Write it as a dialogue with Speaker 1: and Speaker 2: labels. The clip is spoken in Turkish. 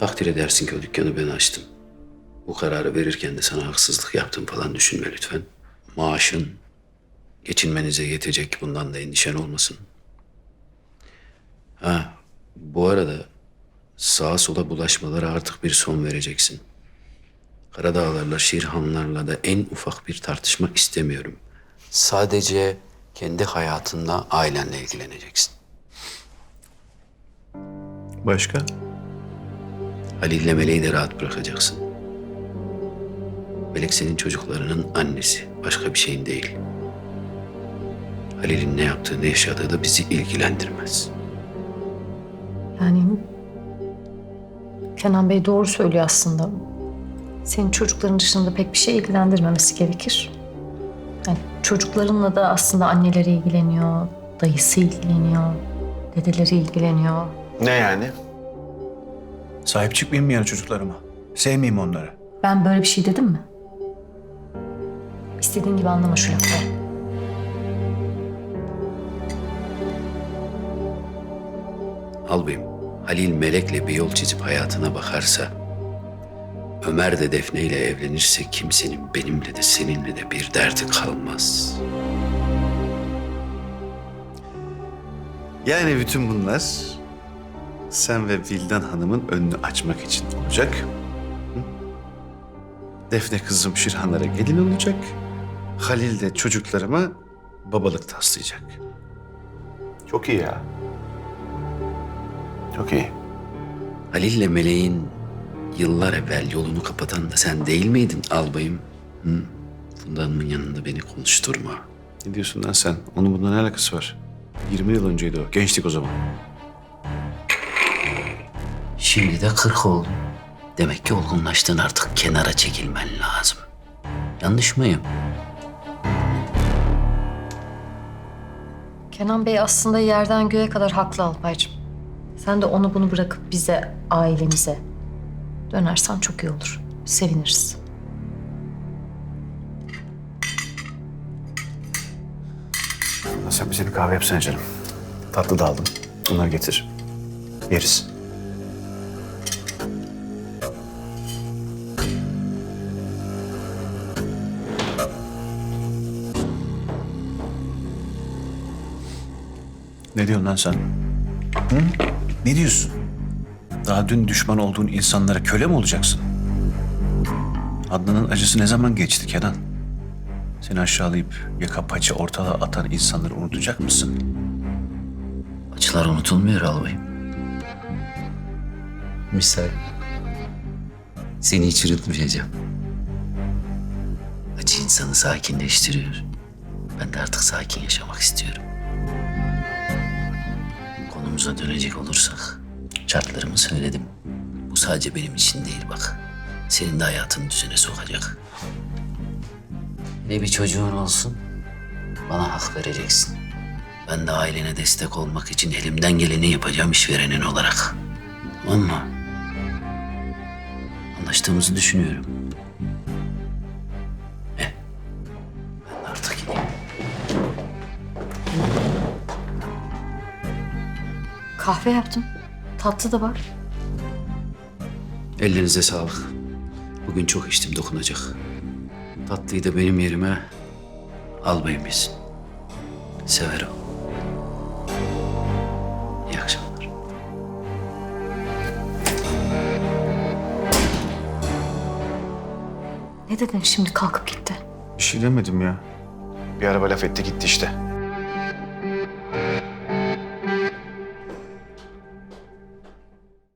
Speaker 1: Takdir edersin ki o dükkanı ben açtım. Bu kararı verirken de sana haksızlık yaptım falan düşünme lütfen. Maaşın geçinmenize yetecek bundan da endişen olmasın. Ha bu arada sağa sola bulaşmalara artık bir son vereceksin. Karadağlarla, Şirhanlarla da en ufak bir tartışma istemiyorum. Sadece kendi hayatınla, ailenle ilgileneceksin.
Speaker 2: Başka?
Speaker 1: Halil'le Meleği de rahat bırakacaksın. Melek senin çocuklarının annesi. Başka bir şeyin değil. Halil'in ne yaptığı, ne yaşadığı da bizi ilgilendirmez.
Speaker 3: Yani Kenan Bey doğru söylüyor aslında. Senin çocukların dışında pek bir şey ilgilendirmemesi gerekir. Yani çocuklarınla da aslında anneleri ilgileniyor, dayısı ilgileniyor, dedeleri ilgileniyor.
Speaker 2: Ne yani? Sahip çıkmayayım mı yani çocuklarıma? Sevmeyeyim onları.
Speaker 3: Ben böyle bir şey dedim mi? İstediğin gibi anlama şu lafları.
Speaker 1: Albayım, Halil Melek'le bir yol çizip hayatına bakarsa, Ömer de Defne ile evlenirse kimsenin benimle de seninle de bir derdi kalmaz.
Speaker 2: Yani bütün bunlar sen ve Vildan Hanım'ın önünü açmak için olacak. Hı? Defne kızım Şirhanlara gelin olacak. Halil de çocuklarıma babalık taslayacak.
Speaker 4: Çok iyi ya. Çok iyi.
Speaker 1: Halil'le Meleğin yıllar evvel yolunu kapatan da sen değil miydin albayım? Hı? Fundan'ın yanında beni konuşturma.
Speaker 2: Ne diyorsun lan sen? Onun bundan ne alakası var? 20 yıl önceydi o. Gençtik o zaman.
Speaker 1: Şimdi de 40 oldun. Demek ki olgunlaştın artık kenara çekilmen lazım. Yanlış mıyım?
Speaker 3: Kenan Bey aslında yerden göğe kadar haklı Alpaycığım. Sen de onu bunu bırakıp bize, ailemize dönersen çok iyi olur. Seviniriz.
Speaker 2: Sen bize bir kahve yapsana canım. Tatlı da aldım. Bunları getir. Yeriz. Ne diyorsun lan sen? Hı? Ne diyorsun? Daha dün düşman olduğun insanlara köle mi olacaksın? Adnan'ın acısı ne zaman geçti Kenan? Seni aşağılayıp yaka paça ortalığa atan insanları unutacak mısın?
Speaker 1: Acılar unutulmuyor albayım. Misal seni hiç unutmayacağım. Acı insanı sakinleştiriyor. Ben de artık sakin yaşamak istiyorum. Konumuza dönecek olursak şartlarımı söyledim. Bu sadece benim için değil bak. Senin de hayatını düzene sokacak. Ne bir çocuğun olsun bana hak vereceksin. Ben de ailene destek olmak için elimden geleni yapacağım işverenin olarak. Tamam mı? Anlaştığımızı düşünüyorum.
Speaker 3: Kahve yaptım. Tatlı da var.
Speaker 1: Ellerinize sağlık. Bugün çok içtim dokunacak. Tatlıyı da benim yerime albayım yesin. Severim. İyi akşamlar.
Speaker 3: Ne dedin şimdi kalkıp gitti?
Speaker 2: Bir şey demedim ya. Bir araba laf etti gitti işte.